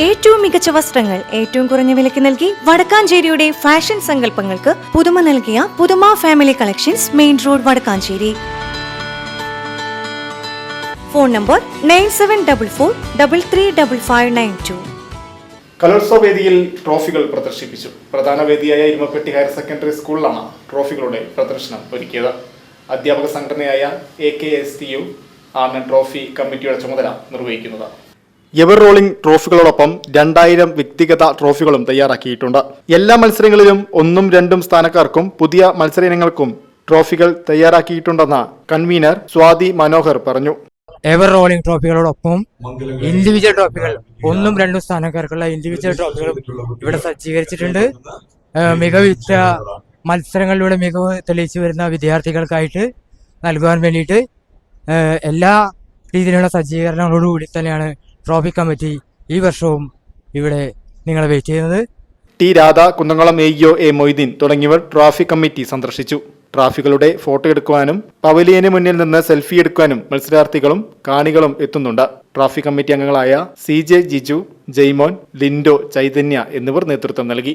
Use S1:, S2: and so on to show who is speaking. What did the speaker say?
S1: ഏറ്റവും മികച്ച വസ്ത്രങ്ങൾ ഏറ്റവും കുറഞ്ഞ വിലയ്ക്ക് നൽകി വടക്കാഞ്ചേരിയുടെ ഫാഷൻ സങ്കല്പങ്ങൾക്ക് പുതുമ നൽകിയ പുതുമ family collections main road Vadakkanchery. Phone number nine seven double four double three double five nine two.
S2: കലോത്സവ വേദിയിൽ ട്രോഫികൾ പ്രദർശിപ്പിച്ചു. പ്രധാന വേദിയായ ഇരുമപ്പെട്ടി ഹയർ സെക്കൻഡറി സ്കൂളിലാണ് ട്രോഫികളുടെ പ്രദർശനം ഒരുക്കിയത്. അധ്യാപക സംഘടനയായ A K S T U ആണ് ട്രോഫി കമ്മിറ്റിയുടെ ചുമതല നിർവഹിക്കുന്നത്. എവർ റോളിംഗ് ട്രോഫികളോടൊപ്പം രണ്ടായിരം വ്യക്തിഗത ട്രോഫികളും തയ്യാറാക്കിയിട്ടുണ്ട്. എല്ലാ മത്സരങ്ങളിലും ഒന്നും രണ്ടും സ്ഥാനക്കാർക്കും പുതിയ മത്സര ഇനങ്ങൾക്കും ട്രോഫികൾ തയ്യാറാക്കിയിട്ടുണ്ടെന്ന് കൺവീനർ സ്വാതി മനോഹർ പറഞ്ഞു.
S3: എവർ റോളിംഗ് ട്രോഫികളോടൊപ്പം ഇൻഡിവിജ്വൽ ട്രോഫികൾ ഒന്നും രണ്ടും സ്ഥാനക്കാർക്കുള്ള ഇൻഡിവിജ്വൽ ട്രോഫികളും ഇവിടെ സജ്ജീകരിച്ചിട്ടുണ്ട്. മികവിച്ച മത്സരങ്ങളിലൂടെ മികവ് തെളിയിച്ചു വരുന്ന വിദ്യാർത്ഥികൾക്കായിട്ട് നൽകുവാൻ വേണ്ടിയിട്ട് എല്ലാ രീതിയിലുള്ള സജ്ജീകരണങ്ങളോടുകൂടി തന്നെയാണ് ട്രോഫി കമ്മിറ്റി ഈ വർഷവും ഇവിടെ നിങ്ങളെ വെയിറ്റ് ചെയ്യുന്നത്.
S2: T Radha Kunnamkulam A EO A Moideen തുടങ്ങിയവർ ട്രാഫിക് കമ്മിറ്റി സന്ദർശിച്ചു. ട്രോഫികളുടെ ഫോട്ടോ എടുക്കുവാനും പവലിയന് മുന്നിൽ നിന്ന് സെൽഫി എടുക്കുവാനും മത്സരാർത്ഥികളും കാണികളും എത്തുന്നുണ്ട്. ട്രാഫിക് കമ്മിറ്റി അംഗങ്ങളായ സി ജെ ജിജു ജെയ്മോൻ ലിൻഡോ ചൈതന്യ എന്നിവർ നേതൃത്വം നൽകി.